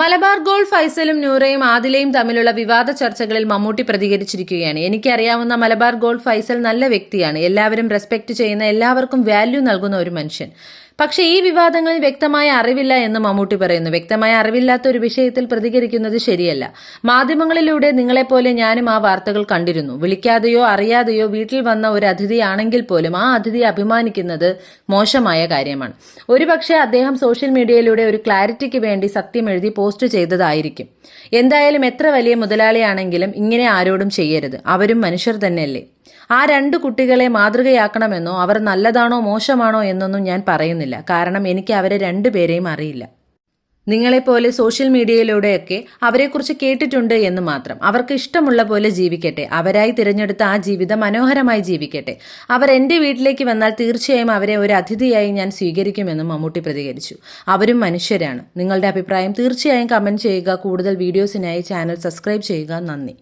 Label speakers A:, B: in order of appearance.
A: Malabar gold ഫൈസലും നൂറയും ആദിലയും തമ്മിലുള്ള വിവാദ ചർച്ചകളിൽ മമ്മൂട്ടി പ്രതികരിച്ചിരിക്കുകയാണ്. എനിക്കറിയാവുന്ന മലബാർ ഗോൾഡ് ഫൈസൽ നല്ല വ്യക്തിയാണ്. എല്ലാവരും റെസ്പെക്ട് ചെയ്യുന്ന എല്ലാവർക്കും വാല്യൂ നൽകുന്ന ഒരു മനുഷ്യൻ. പക്ഷേ ഈ വിവാദങ്ങളിൽ വ്യക്തമായ അറിവില്ല എന്ന് മമ്മൂട്ടി പറയുന്നു. വ്യക്തമായ അറിവില്ലാത്ത ഒരു വിഷയത്തിൽ പ്രതികരിക്കുന്നത് ശരിയല്ല. മാധ്യമങ്ങളിലൂടെ നിങ്ങളെപ്പോലെ ഞാനും ആ വാർത്തകൾ കണ്ടിരുന്നു. വിളിക്കാതെയോ അറിയാതെയോ വീട്ടിൽ വന്ന ഒരു അതിഥിയാണെങ്കിൽ പോലും ആ അതിഥിയെ അഭിമാനിക്കുന്നത് മോശമായ കാര്യമാണ്. ഒരുപക്ഷെ അദ്ദേഹം സോഷ്യൽ മീഡിയയിലൂടെ ഒരു ക്ലാരിറ്റിക്ക് വേണ്ടി സത്യം എഴുതി പോസ്റ്റ് ചെയ്തതായിരിക്കും. എന്തായാലും എത്ര വലിയ മുതലാളിയാണെങ്കിലും ഇങ്ങനെ ആരോടും ചെയ്യരുത്. അവരും മനുഷ്യർ തന്നെയല്ലേ? ആ രണ്ട് കുട്ടികളെ മാതൃകയാക്കണമെന്നോ അവർ നല്ലതാണോ മോശമാണോ എന്നൊന്നും ഞാൻ പറയുന്നില്ല. കാരണം എനിക്ക് അവരെ രണ്ടുപേരെയും അറിയില്ല. നിങ്ങളെപ്പോലെ സോഷ്യൽ മീഡിയയിലൂടെയൊക്കെ അവരെക്കുറിച്ച് കേട്ടിട്ടുണ്ട് എന്ന് മാത്രം. അവർക്ക് ഇഷ്ടമുള്ള പോലെ ജീവിക്കട്ടെ. അവരായി തിരഞ്ഞെടുത്ത ആ ജീവിതം മനോഹരമായി ജീവിക്കട്ടെ. അവർ എന്റെ വീട്ടിലേക്ക് വന്നാൽ തീർച്ചയായും അവരെ ഒരു അതിഥിയായി ഞാൻ സ്വീകരിക്കുമെന്നും മമ്മൂട്ടി പ്രതികരിച്ചു. അവരും മനുഷ്യരാണ്. നിങ്ങളുടെ അഭിപ്രായം തീർച്ചയായും കമന്റ് ചെയ്യുക. കൂടുതൽ വീഡിയോസിനായി ചാനൽ സബ്സ്ക്രൈബ് ചെയ്യുക. നന്ദി.